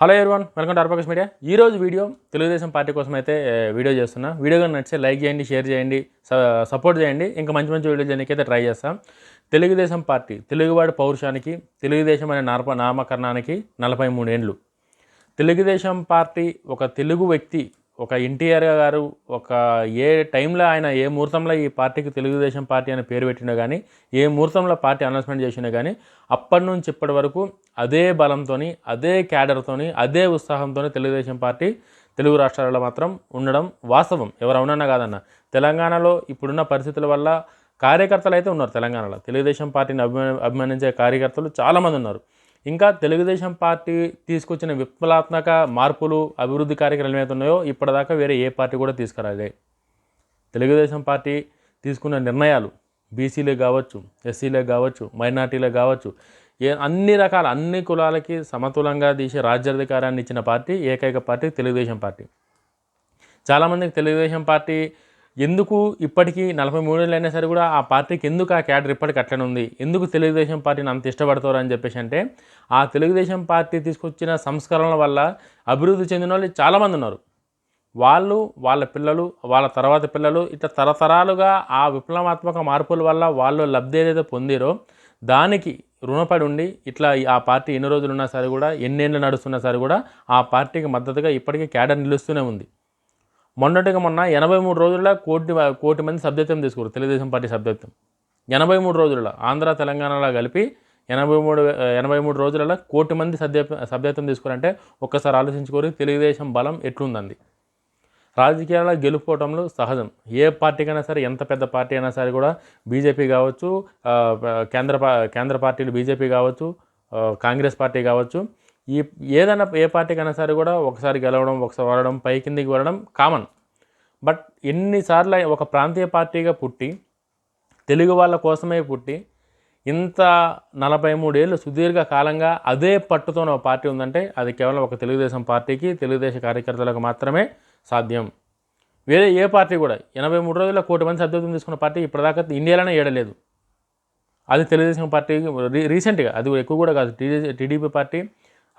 Hello everyone welcome to అర్పకస్ media ఈ రోజు వీడియో తెలుగుదేశం పార్టీ కోసం అయితే వీడియో చేస్తున్నా. వీడియో కానీ నచ్చితే లైక్ చేయండి షేర్ చేయండి సపోర్ట్ చేయండి. ఇంకా మంచి మంచి వీడియో చేయడానికి అయితే ట్రై చేస్తాం. తెలుగుదేశం పార్టీ తెలుగువాడి పౌరుషానికి తెలుగుదేశం అనే నామ నామకరణానికి నలభై మూడేండ్లు తెలుగుదేశం పార్టీ ఒక తెలుగు వ్యక్తి ఒక ఎన్టీఆర్ గారు ఒక ఏ టైంలో ఆయన ఏ ముహూర్తంలో ఈ పార్టీకి తెలుగుదేశం పార్టీ అనే పేరు పెట్టినా కానీ ఏ ముహూర్తంలో పార్టీ అనౌన్స్మెంట్ చేసినా కానీ అప్పటి నుంచి ఇప్పటి వరకు అదే బలంతో అదే క్యాడర్తోని అదే ఉత్సాహంతో తెలుగుదేశం పార్టీ తెలుగు రాష్ట్రాలలో మాత్రం ఉండడం వాస్తవం. ఎవరు అవునన్నా కాదన్న. తెలంగాణలో ఇప్పుడున్న పరిస్థితుల వల్ల కార్యకర్తలు అయితే ఉన్నారు తెలంగాణలో. తెలుగుదేశం పార్టీని అభిమాన అభిమానించే కార్యకర్తలు చాలామంది ఉన్నారు. ఇంకా తెలుగుదేశం పార్టీ తీసుకొచ్చిన విప్లవాత్మక మార్పులు అభివృద్ధి కార్యక్రమాలు ఏమైతే ఉన్నాయో ఇప్పటిదాకా వేరే ఏ పార్టీ కూడా తీసుకురాలే. తెలుగుదేశం పార్టీ తీసుకున్న నిర్ణయాలు బీసీలే కావచ్చు ఎస్సీలే కావచ్చు మైనార్టీలే కావచ్చు ఏ అన్ని రకాల అన్ని కులాలకి సమతులంగా తీసే రాజ్యాధికారాన్ని ఇచ్చిన పార్టీ ఏకైక పార్టీ తెలుగుదేశం పార్టీ. చాలామందికి తెలుగుదేశం పార్టీ ఎందుకు ఇప్పటికీ నలభై మూడేళ్ళైనా సరే కూడా ఆ పార్టీకి ఎందుకు ఆ క్యాడర్ ఇప్పటికి అట్లనే ఉంది? ఎందుకు తెలుగుదేశం పార్టీని అంత ఇష్టపడతారు అని చెప్పేసి అంటే ఆ తెలుగుదేశం పార్టీ తీసుకొచ్చిన సంస్కరణల వల్ల అభివృద్ధి చెందిన వాళ్ళు చాలామంది ఉన్నారు. వాళ్ళు వాళ్ళ పిల్లలు వాళ్ళ తర్వాత పిల్లలు ఇట్లా తరతరాలుగా ఆ విప్లవాత్మక మార్పుల వల్ల వాళ్ళు లబ్ధి ఏదైతే పొందిరో దానికి రుణపడి ఉండి ఇట్లా ఆ పార్టీ ఎన్ని రోజులు ఉన్నా సరే కూడా ఎన్నేళ్ళు నడుస్తున్నా సరే కూడా ఆ పార్టీకి మద్దతుగా ఇప్పటికీ క్యాడర్ నిలుస్తూనే ఉంది. మొన్నటిగా మొన్న ఎనభై మూడు రోజుల్లో కోటి కోటి మంది సభ్యత్వం తీసుకున్నారు. తెలుగుదేశం పార్టీ సభ్యత్వం. ఎనభై మూడు రోజుల్లో ఆంధ్ర తెలంగాణలో కలిపి ఎనభై మూడు ఎనభై మూడు రోజులలో కోటి మంది సభ్య సభ్యత్వం తీసుకురంటే ఒక్కసారి ఆలోచించుకోరి. తెలుగుదేశం బలం ఎట్లుందండి రాజకీయాల్లో గెలుపుకోవటంలో సహజం. ఏ పార్టీకైనా సరే ఎంత పెద్ద పార్టీ అయినా సరే కూడా బీజేపీ కావచ్చు కేంద్ర కేంద్ర పార్టీలు బీజేపీ కావచ్చు కాంగ్రెస్ పార్టీ కావచ్చు ఈ ఏదైనా ఏ పార్టీకైనా సరే కూడా ఒకసారి గెలవడం ఒకసారి వరడం పై కిందికి వరడం కామన్. బట్ ఎన్నిసార్లు ఒక ప్రాంతీయ పార్టీగా పుట్టి తెలుగు వాళ్ళ కోసమే పుట్టి ఇంత నలభై మూడేళ్ళు సుదీర్ఘ కాలంగా అదే పట్టుతో ఒక పార్టీ ఉందంటే అది కేవలం ఒక తెలుగుదేశం పార్టీకి తెలుగుదేశం కార్యకర్తలకు మాత్రమే సాధ్యం. వేరే ఏ పార్టీ కూడా ఎనభై మూడు రోజుల కోటి మంది సభ్యత్వం తీసుకున్న పార్టీ ఇప్పటిదాకా ఇండియాలోనే ఏడలేదు. అది తెలుగుదేశం పార్టీకి రీసెంట్గా అది ఎక్కువ కూడా కాదు టీడీ టీడీపీ పార్టీ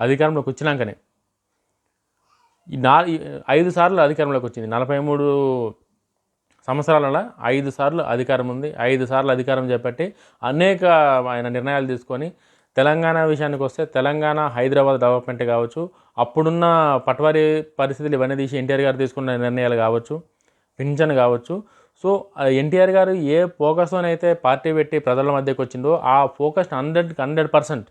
అధికారంలోకి వచ్చినాకనే. ఈ నా ఐదు సార్లు అధికారంలోకి వచ్చింది. నలభై మూడు సంవత్సరాలలో ఐదు సార్లు అధికారం ఉంది. ఐదు సార్లు అధికారం చేపట్టి అనేక ఆయన నిర్ణయాలు తీసుకొని తెలంగాణ విషయానికి వస్తే తెలంగాణ హైదరాబాద్ డెవలప్మెంట్ కావచ్చు అప్పుడున్న పట్వారీ పరిస్థితులు ఇవన్నీ తీసి ఎన్టీఆర్ గారు తీసుకున్న నిర్ణయాలు కావచ్చు పింఛన్ కావచ్చు. సో ఎన్టీఆర్ గారు ఏ ఫోకస్తోనైతే పార్టీ పెట్టి ప్రజల మధ్యకి వచ్చిందో ఆ ఫోకస్ హండ్రెడ్కి హండ్రెడ్ పర్సెంట్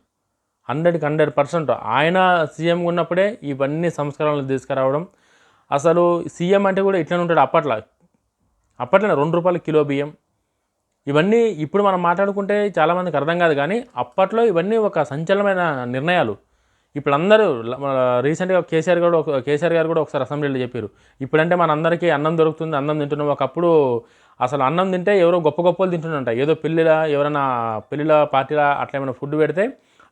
హండ్రెడ్కి హండ్రెడ్ పర్సెంట్. ఆయన సీఎం ఉన్నప్పుడే ఇవన్నీ సంస్కరణలు తీసుకురావడం. అసలు సీఎం అంటే కూడా ఇట్లనే ఉంటాడు అప్పట్లో. అప్పట్లో రెండు రూపాయలు కిలో బియ్యం. ఇవన్నీ ఇప్పుడు మనం మాట్లాడుకుంటే చాలామందికి అర్థం కాదు కానీ అప్పట్లో ఇవన్నీ ఒక సంచలనమైన నిర్ణయాలు. ఇప్పుడు అందరూ రీసెంట్గా కేసీఆర్ గారు ఒక కేసీఆర్ గారు కూడా ఒకసారి అసెంబ్లీలో చెప్పారు. ఇప్పుడంటే మన అందరికీ అన్నం దొరుకుతుంది అన్నం తింటున్నాం. ఒకప్పుడు అసలు అన్నం తింటే ఎవరో గొప్ప గొప్పలు తింటున్నారంట ఏదో పెళ్ళిలా ఎవరైనా పెళ్ళిలో పార్టీలా అట్లా ఏమైనా ఫుడ్ పెడితే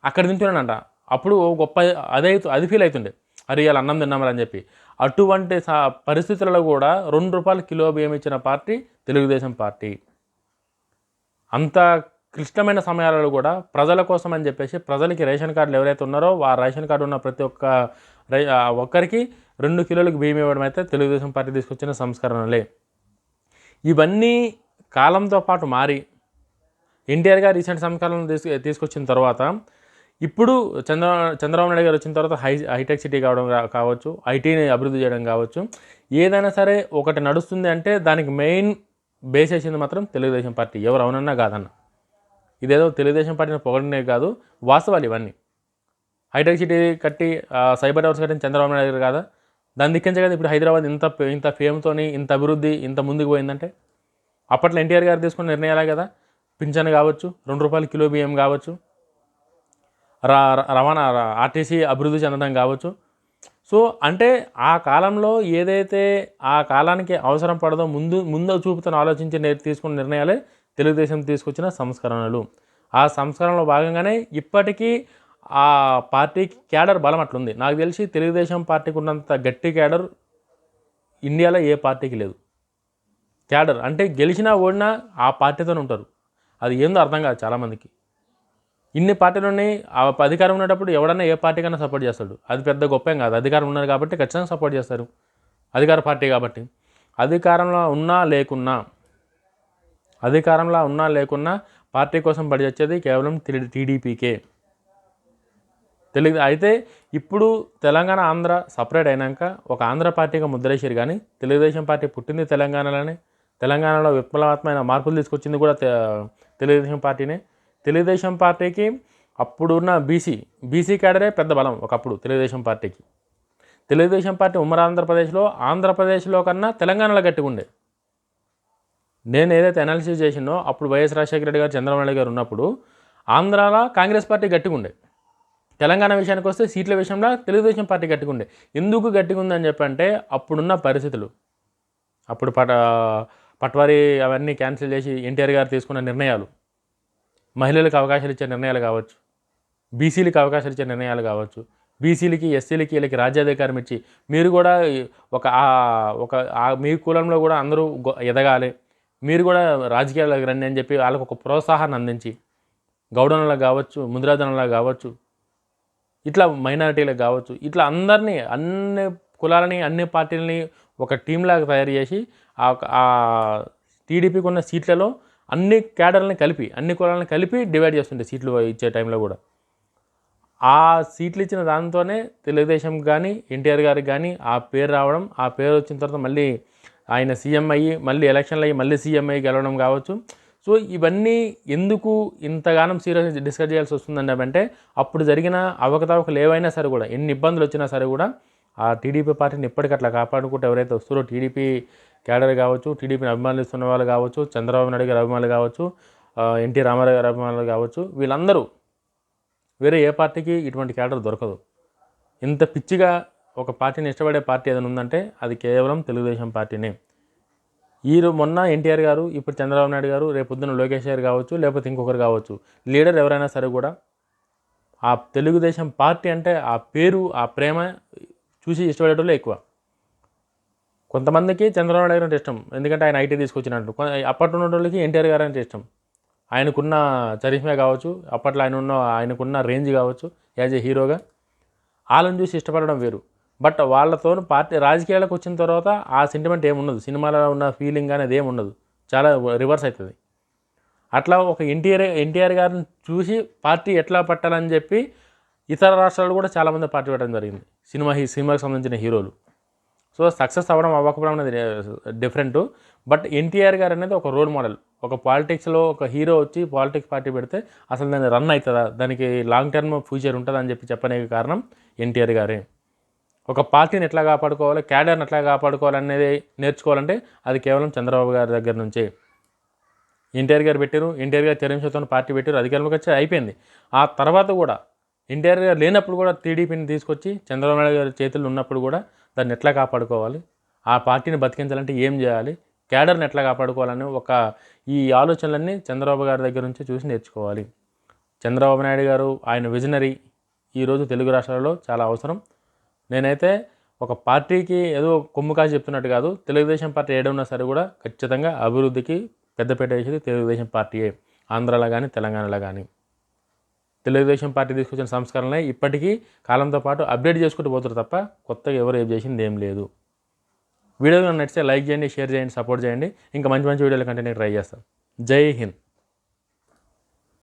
అక్కడ తింటున్నానంట అప్పుడు గొప్ప అదే అది ఫీల్ అవుతుండే. అరే ఇవాళ అన్నం తిన్నామని అని చెప్పి. అటువంటి సా- పరిస్థితులలో కూడా రెండు రూపాయలు కిలో బియ్యం ఇచ్చిన పార్టీ తెలుగుదేశం పార్టీ. అంత క్లిష్టమైన సమయాలలో కూడా ప్రజల కోసం అని చెప్పేసి ప్రజలకి రేషన్ కార్డులు ఎవరైతే ఉన్నారో ఆ రేషన్ కార్డు ఉన్న ప్రతి ఒక్క రై ఒక్కరికి రెండు కిలోలకు బియ్యం ఇవ్వడం అయితే తెలుగుదేశం పార్టీ తీసుకొచ్చిన సంస్కరణలే. ఇవన్నీ కాలంతో పాటు మారి ఎన్టీఆర్ గారు రీసెంట్ సంస్కరణలు తీసుకు తీసుకొచ్చిన తర్వాత ఇప్పుడు చంద్ర చంద్రబాబు నాయుడు గారు వచ్చిన తర్వాత హై హైటెక్ సిటీ కావడం కావచ్చు ఐటీని అభివృద్ధి చేయడం కావచ్చు ఏదైనా సరే ఒకటి నడుస్తుంది అంటే దానికి మెయిన్ బేస్ వేసింది మాత్రం తెలుగుదేశం పార్టీ. ఎవరు అవునన్నా కాదన్న. ఇదేదో తెలుగుదేశం పార్టీని పొగడనే కాదు వాస్తవాలు ఇవన్నీ. హైటెక్ సిటీ కట్టి సైబర్ టవర్స్ కట్టిన చంద్రబాబు నాయుడు గారు కాదా? దాని దిక్కించే కదా ఇప్పుడు హైదరాబాద్ ఇంత ఇంత ఫేమ్తోని ఇంత అభివృద్ధి ఇంత ముందుకు పోయిందంటే? అప్పట్లో ఎన్టీఆర్ గారు తీసుకున్న నిర్ణయాలే కదా? పింఛన్ కావచ్చు రెండు రూపాయలు కిలో బియ్యం కావచ్చు రవాణా ఆర్టీసీ అభివృద్ధి చెందడం కావచ్చు. సో అంటే ఆ కాలంలో ఏదైతే ఆ కాలానికి అవసరం పడదో ముందు ముందు చూపుతో ఆలోచించి నే- తీసుకున్న నిర్ణయాలే తెలుగుదేశం తీసుకొచ్చిన సంస్కరణలు. ఆ సంస్కరణలో భాగంగానే ఇప్పటికీ ఆ పార్టీకి క్యాడర్ బలం అట్లుంది. నాకు తెలిసి తెలుగుదేశం పార్టీకి ఉన్నంత గట్టి క్యాడర్ ఇండియాలో ఏ పార్టీకి లేదు. క్యాడర్ అంటే గెలిచినా ఓడినా ఆ పార్టీతోనే ఉంటారు. అది ఏందో అర్థం కాదు చాలామందికి. ఇన్ని పార్టీలు ఉన్నాయి ఆ అధికారం ఉన్నప్పుడు ఎవడన్నా ఏ పార్టీకైనా సపోర్ట్ చేస్తాడు. అది పెద్ద గొప్పం కాదు. అధికారం ఉన్నారు కాబట్టి ఖచ్చితంగా సపోర్ట్ చేస్తారు. అధికార పార్టీ కాబట్టి. అధికారంలో ఉన్నా లేకున్నా అధికారంలో ఉన్నా లేకున్నా పార్టీ కోసం పడి వచ్చేది కేవలం టీడీపీకే. తెలుగు అయితే ఇప్పుడు తెలంగాణ ఆంధ్ర సపరేట్ అయినాక ఒక ఆంధ్ర పార్టీగా ముద్రేసారు కానీ తెలుగుదేశం పార్టీ పుట్టింది తెలంగాణలోనే. తెలంగాణలో విప్లవాత్మైన మార్పులు తీసుకొచ్చింది కూడా తెలుగుదేశం పార్టీనే. తెలుగుదేశం పార్టీకి అప్పుడున్న బీసీ బీసీ క్యాడరే పెద్ద బలం ఒకప్పుడు తెలుగుదేశం పార్టీకి. తెలుగుదేశం పార్టీ ఉమ్మడి ఆంధ్రప్రదేశ్లో ఆంధ్రప్రదేశ్లో కన్నా తెలంగాణలో గట్టిగా ఉండే నేను ఏదైతే అనాలిసిస్ చేసినో అప్పుడు వైఎస్ రాజశేఖర రెడ్డి గారు చంద్రబాబు నాయుడు గారు ఉన్నప్పుడు ఆంధ్రాలో కాంగ్రెస్ పార్టీ గట్టిగా ఉండే తెలంగాణ విషయానికి వస్తే సీట్ల విషయంలో తెలుగుదేశం పార్టీ గట్టిగా ఉండే ఎందుకు గట్టిగా ఉందని చెప్పంటే అప్పుడున్న పరిస్థితులు. అప్పుడు పట పట్వారీ అవన్నీ క్యాన్సిల్ చేసి ఎన్టీఆర్ గారు తీసుకున్న నిర్ణయాలు. మహిళలకు అవకాశాలు ఇచ్చే నిర్ణయాలు కావచ్చు బీసీలకు అవకాశాలు ఇచ్చే నిర్ణయాలు కావచ్చు బీసీలకి ఎస్సీలకి వీళ్ళకి రాజ్యాధికారం ఇచ్చి మీరు కూడా ఒక ఒక మీ కులంలో కూడా అందరూ ఎదగాలి మీరు కూడా రాజకీయాలకు రండి అని చెప్పి వాళ్ళకు ఒక ప్రోత్సాహాన్ని అందించి గౌడనులకు కావచ్చు ముదిరాజనులకు కావచ్చు ఇట్లా మైనారిటీలకు కావచ్చు ఇట్లా అందరినీ అన్ని కులాలని అన్ని పార్టీలని ఒక టీంలాగా తయారు చేసి ఆ టీడీపీకి ఉన్న సీట్లలో అన్ని క్యాడర్లని కలిపి అన్ని కులాలను కలిపి డివైడ్ చేస్తుండే సీట్లు ఇచ్చే టైంలో కూడా. ఆ సీట్లు ఇచ్చిన దానితోనే తెలుగుదేశం కానీ ఎన్టీఆర్ గారికి కానీ ఆ పేరు రావడం ఆ పేరు వచ్చిన తర్వాత మళ్ళీ ఆయన సీఎం అయ్యి మళ్ళీ ఎలక్షన్లు అయ్యి మళ్ళీ సీఎం అయ్యి గెలవడం కావచ్చు. సో ఇవన్నీ ఎందుకు ఇంతగానం సీరియస్ డిస్కస్ చేయాల్సి వస్తుందండి అంటే అప్పుడు జరిగిన అవకతవకలు ఏవైనా సరే కూడా ఎన్ని ఇబ్బందులు వచ్చినా సరే కూడా ఆ టీడీపీ పార్టీని ఇప్పటికట్లా కాపాడుకుంటూ ఎవరైతే వస్తారో టీడీపీ క్యాడర్ కావచ్చు టీడీపీని అభిమానిస్తున్న వాళ్ళు కావచ్చు చంద్రబాబు నాయుడు గారి అభిమానులు కావచ్చు ఎన్టీ రామారావు గారి అభిమానులు కావచ్చు వీళ్ళందరూ వేరే ఏ పార్టీకి ఇటువంటి క్యాడర్ దొరకదు. ఇంత పిచ్చిగా ఒక పార్టీని ఇష్టపడే పార్టీ ఏదైనా ఉందంటే అది కేవలం తెలుగుదేశం పార్టీనే. ఈరోజు మొన్న ఎన్టీఆర్ గారు ఇప్పుడు చంద్రబాబు నాయుడు గారు రేపొద్దున లోకేష్ గారు కావచ్చు లేకపోతే ఇంకొకరు కావచ్చు లీడర్ ఎవరైనా సరే కూడా ఆ తెలుగుదేశం పార్టీ అంటే ఆ పేరు ఆ ప్రేమ చూసి ఇష్టపడేటోళ్ళే ఎక్కువ. కొంతమందికి చంద్రబాబు నాయుడు అంటే ఇష్టం. ఎందుకంటే ఆయన ఐటీ తీసుకొచ్చినట్టు. అప్పట్లో ఉన్న వాళ్ళకి ఎన్టీఆర్ గారు అంటే ఇష్టం. ఆయనకున్న చరిష్మా కావచ్చు అప్పట్లో ఆయన ఉన్న ఆయనకున్న రేంజ్ కావచ్చు యాజ్ ఏ హీరోగా. వాళ్ళని చూసి ఇష్టపడడం వేరు. బట్ వాళ్ళతో పార్టీ రాజకీయాలకు వచ్చిన తర్వాత ఆ సెంటిమెంట్ ఏముండదు. సినిమాలో ఉన్న ఫీలింగ్ అనేది ఏముండదు. చాలా రివర్స్ అవుతుంది అట్లా ఒక ఎన్టీఆర్ ఎన్టీఆర్ గారిని చూసి పార్టీ ఎట్లా పట్టాలని చెప్పి ఇతర రాష్ట్రాలు కూడా చాలామంది పార్టీ పెట్టడం జరిగింది. సినిమా హీ సినిమాకి సంబంధించిన హీరోలు. సో సక్సెస్ అవ్వడం అవ్వకపోవడం అనేది డిఫరెంట్ బట్ ఎన్టీఆర్ గారు అనేది ఒక రోల్ మోడల్ ఒక పాలిటిక్స్లో ఒక హీరో వచ్చి పాలిటిక్స్ పార్టీ పెడితే అసలు దాన్ని రన్ అవుతుందా? దానికి లాంగ్ టర్మ్ ఫ్యూచర్ ఉంటుందా అని చెప్పి చెప్పడానికి కారణం ఎన్టీఆర్ గారే. ఒక పార్టీని ఎట్లా కాపాడుకోవాలి? క్యాడర్ని ఎట్లా కాపాడుకోవాలి అనేది నేర్చుకోవాలంటే అది కేవలం చంద్రబాబు గారి దగ్గర నుంచే. ఎన్టీఆర్ గారు పెట్టారు ఎన్టీఆర్ గారు తెరంశతో పార్టీ పెట్టారు అధికారంలోకి వచ్చి అయిపోయింది. ఆ తర్వాత కూడా ఎన్టీఆర్ గారు లేనప్పుడు కూడా టీడీపీని తీసుకొచ్చి చంద్రబాబు నాయుడు గారి చేతుల్లో ఉన్నప్పుడు కూడా దాన్ని ఎట్లా కాపాడుకోవాలి? ఆ పార్టీని బతికించాలంటే ఏం చేయాలి? క్యాడర్ని ఎట్లా కాపాడుకోవాలని ఒక ఈ ఆలోచనలన్నీ చంద్రబాబు గారి దగ్గర నుంచి చూసి నేర్చుకోవాలి. చంద్రబాబు నాయుడు గారు ఆయన విజనరీ ఈరోజు తెలుగు రాష్ట్రాలలో చాలా అవసరం. నేనైతే ఒక పార్టీకి ఏదో కొమ్ము కాసి చెప్తున్నట్టు కాదు తెలుగుదేశం పార్టీ ఏడున్నా సరే కూడా ఖచ్చితంగా అభివృద్ధికి పెద్దపేట వేసేది తెలుగుదేశం పార్టీయే. ఆంధ్రాలో కానీ తెలంగాణలో కానీ తెలుగుదేశం పార్టీ తీసుకొచ్చిన సంస్కరణలే ఇప్పటికీ కాలంతో పాటు అప్డేట్ చేసుకుంటూ పోతారు తప్ప కొత్తగా ఎవరు ఏం చేసింది ఏం లేదు. వీడియోలో నచ్చితే లైక్ చేయండి షేర్ చేయండి సపోర్ట్ చేయండి. ఇంకా మంచి మంచి వీడియోలు కంటే నేను ట్రై చేస్తాను జై హింద్.